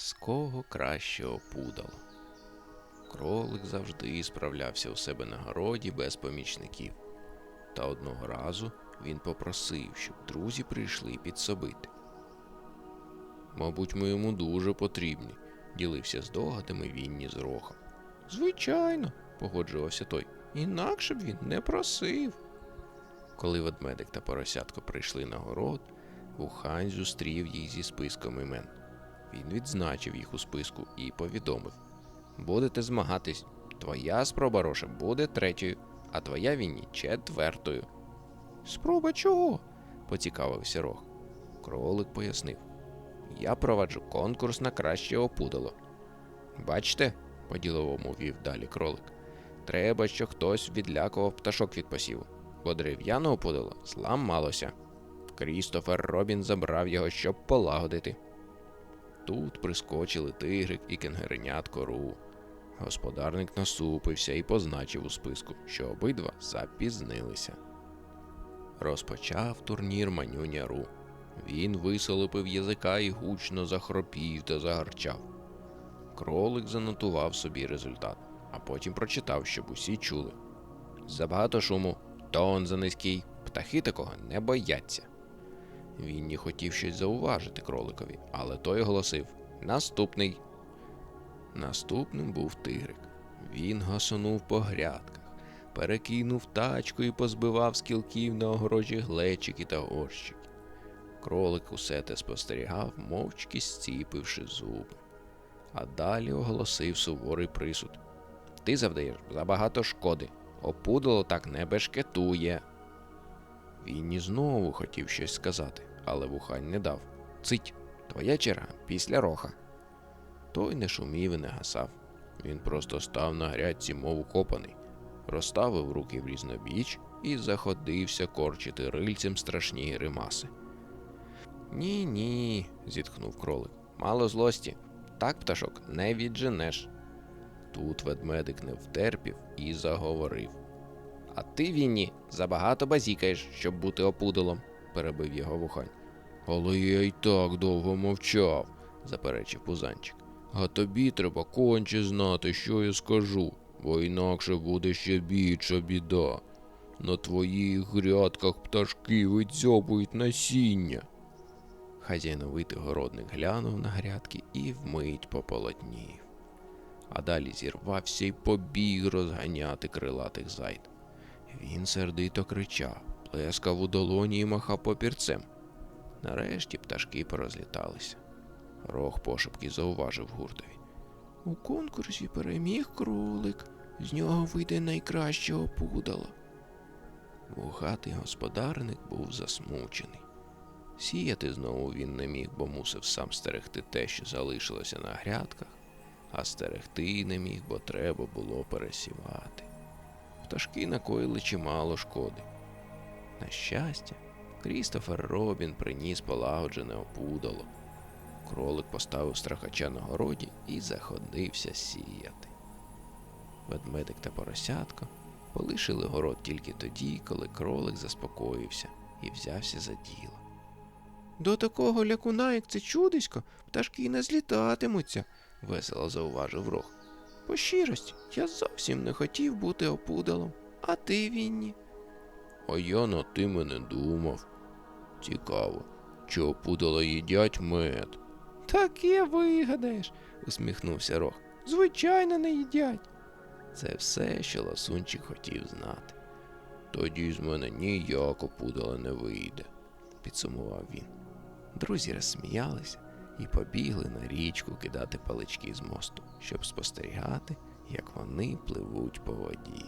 З кого кращого пудало. Кролик завжди справлявся у себе на городі без помічників. Та одного разу він попросив, щоб друзі прийшли підсобити. Мабуть, ми йому дуже потрібні, ділився здогадами Вінні з рохом. Звичайно, погоджувався той. Інакше б він не просив. Коли ведмедик та поросятко прийшли на город, Вухань зустрів їх зі списком імен. Він відзначив їх у списку і повідомив: Будете змагатись. Твоя спроба Роша буде третьою, а твоя Вінні четвертою. Спроба чого? поцікавився Рох. Кролик пояснив. Я проваджу конкурс на краще опудало. Бачте, по-діловому далі кролик. Треба, щоб хтось відлякував пташок від посіву, бо дерев'яне опудало зламалося. Крістофер Робін забрав його, щоб полагодити. Тут прискочили тигрик і кенгеренятко Ру. Господарник насупився і позначив у списку, що обидва запізнилися. Розпочав турнір манюня Ру. Він висолопив язика і гучно захропів та загарчав. Кролик занотував собі результат, а потім прочитав, щоб усі чули. Забагато шуму, тон занизький, птахи такого не бояться. Він не хотів щось зауважити кроликові, але той оголосив Наступний. Наступним був тигрик. Він гасонув по грядках, перекинув тачку і позбивав з кілків на огорожі глечики та горщики. Кролик усе те спостерігав, мовчки зціпивши зуби. А далі оголосив суворий присуд. Ти завдаєш забагато шкоди. Опудало так не бешкетує. Він і знову хотів щось сказати, але вухань не дав. Цить, твоя черга після роха. Той не шумів і не гасав. Він просто став на грядці, мов укопаний, розставив руки в різнобіч і заходився корчити рильцем страшні гримаси. Ні, ні, зітхнув кролик. Мало злості. Так, пташок, не відженеш. Тут ведмедик не втерпів і заговорив. А ти, Вінні, забагато базікаєш, щоб бути опудолом, перебив його вухань. Але я й так довго мовчав, заперечив пузанчик. А тобі треба конче знати, що я скажу, бо інакше буде ще більша біда. На твоїх грядках пташки видзьобують насіння. Хазяйновитий городник глянув на грядки і вмить пополотнів. А далі зірвався й побіг розганяти крилатих зайд. Він сердито кричав, плескав у долоні і махав попірцем. Нарешті пташки порозліталися. Рог пошепки зауважив гуртові. У конкурсі переміг кролик, з нього вийде найкраще опудало. Вухатий господарник був засмучений. Сіяти знову він не міг, бо мусив сам стерегти те, що залишилося на грядках, а стерегти не міг, бо треба було пересівати. Пташки накоїли чимало шкоди. На щастя, Крістофер Робін приніс полагоджене опудало. Кролик поставив страхача на городі і заходився сіяти. Ведмедик та поросятко полишили город тільки тоді, коли кролик заспокоївся і взявся за діло. До такого лякуна, як це чудисько, пташки не злітатимуться, весело зауважив рог. По щирості, я зовсім не хотів бути опудалом, а ти, Вінні. А я на тим і не думав. Цікаво, чи опудала їдять мед? Таке вигадаєш, усміхнувся Рог. Звичайно, не їдять. Це все, що ласунчик хотів знати. Тоді з мене ніяк опудала не вийде, підсумував він. Друзі розсміялися і побігли на річку кидати палички з мосту, щоб спостерігати, як вони пливуть по воді.